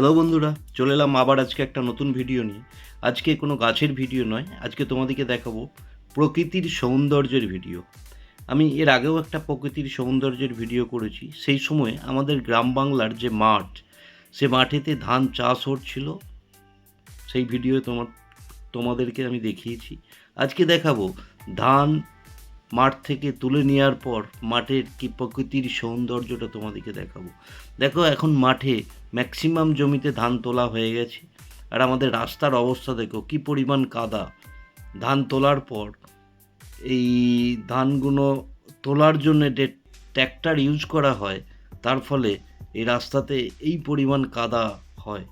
Hello বন্ধুরা, চলে এলাম আবার আজকে একটা নতুন ভিডিও নিয়ে। আজকে কোনো গাছের ভিডিও নয়, আজকে তোমাদেরকে দেখাবো প্রকৃতির সৌন্দর্যের ভিডিও। আমি এর আগেও একটা প্রকৃতির সৌন্দর্যের ভিডিও করেছি। সেই সময় আমাদের গ্রাম বাংলার যে মাঠ, সে মাঠেতে ধান চাষ হচ্ছিল। সেই ভিডিও তোমার, তোমাদেরকে আমি দেখিয়েছি। আজকে দেখাবো ধান মাঠ থেকে তুলে নেওয়ার পর মাঠের কি প্রকৃতির সৌন্দর্যটা তোমাদেরকে দেখাবো। দেখো, এখন মাঠে ম্যাক্সিমাম জমিতে ধান তোলা হয়ে গেছে। আর আমাদের রাস্তার অবস্থা দেখো, কি পরিমাণ কাদা। ধান তোলার পর এই ধানগুলো তোলার জন্য যে ট্র্যাক্টর ইউজ করা হয়, তার ফলে এই রাস্তাতে এই পরিমাণ কাদা হয়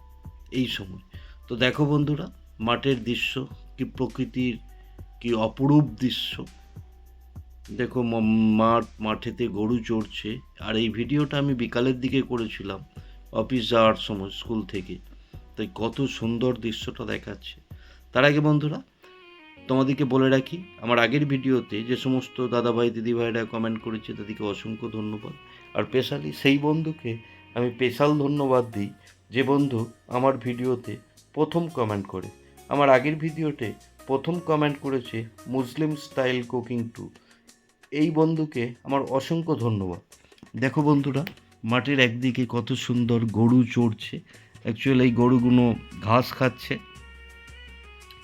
এই সময়। তো দেখো বন্ধুরা, মাঠের দৃশ্য কি প্রকৃতির, কি অপরূপ দৃশ্য। দেখো মাঠ, মাঠেতে গরু চড়ছে। আর এই ভিডিওটা আমি বিকালের দিকে করেছিলাম, অফিস যাওয়ার সময়, স্কুল থেকে। তাই কত সুন্দর দৃশ্যটা দেখাচ্ছে। তার আগে বন্ধুরা, তোমাদেরকে বলে রাখি, আমার আগের ভিডিওতে যে সমস্ত দাদাভাই, দিদিভাইরা কমেন্ট করেছে, তাদেরকে অসংখ্য ধন্যবাদ। আর স্পেশালি সেই বন্ধুকে আমি স্পেশাল ধন্যবাদ দিই, যে বন্ধু আমার ভিডিওতে প্রথম কমেন্ট করে। আমার আগের ভিডিওতে প্রথম কমেন্ট করেছে, মুসলিম স্টাইল কুকিং টু। এই বন্ধুকে আমার অসংখ্য ধন্যবাদ। দেখো বন্ধুরা মাটির একদিকে কত সুন্দর গরু চড়ছে। অ্যাকচুয়ালি এই গরুগুলো ঘাস খাচ্ছে।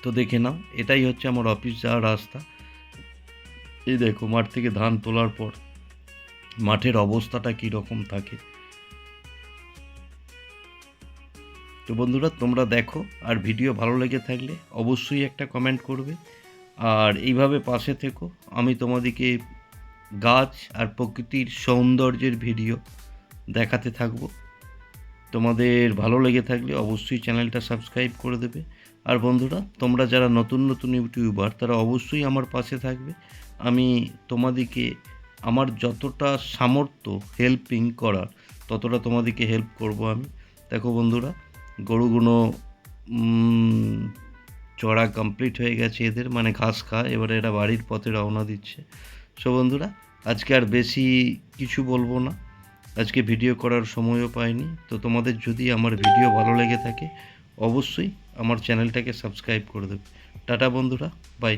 তো দেখে নাও, এটাই হচ্ছে আমার অফিস যাওয়ার রাস্তা। এই দেখো, মাঠ থেকে ধান তোলার পর মাঠের অবস্থাটা কী রকম থাকে। তো বন্ধুরা, তোমরা দেখো, আর ভিডিও ভালো লেগে থাকলে অবশ্যই একটা কমেন্ট করবে। আর এইভাবে পাশে থেকো, আমি তোমাদেরকে গাছ আর প্রকৃতির সৌন্দর্যের ভিডিও দেখাতে থাকব। তোমাদের ভালো লেগে থাকলে অবশ্যই চ্যানেলটা সাবস্ক্রাইব করে দেবে। আর বন্ধুরা, তোমরা যারা নতুন নতুন ইউটিউবার, তারা অবশ্যই আমার পাশে থাকবে। আমি তোমাদেরকে আমার যতটা সামর্থ্য হেল্পিং করার, ততটা তোমাদেরকে হেল্প করব আমি। দেখো বন্ধুরা গরুগুলো চড়া কমপ্লিট হয়ে গেছে এদের মানে ঘাস খায়, এবারে এরা বাড়ির পথে রওনা দিচ্ছে। সো বন্ধুরা, আজকে আর বেশি কিছু বলব না। আজকে ভিডিও করার সময়ও পাইনি। তো তোমাদের যদি আমার ভিডিও ভালো লেগে থাকে, অবশ্যই আমার চ্যানেলটাকে সাবস্ক্রাইব করে দেবে। টাটা বন্ধুরা, বাই।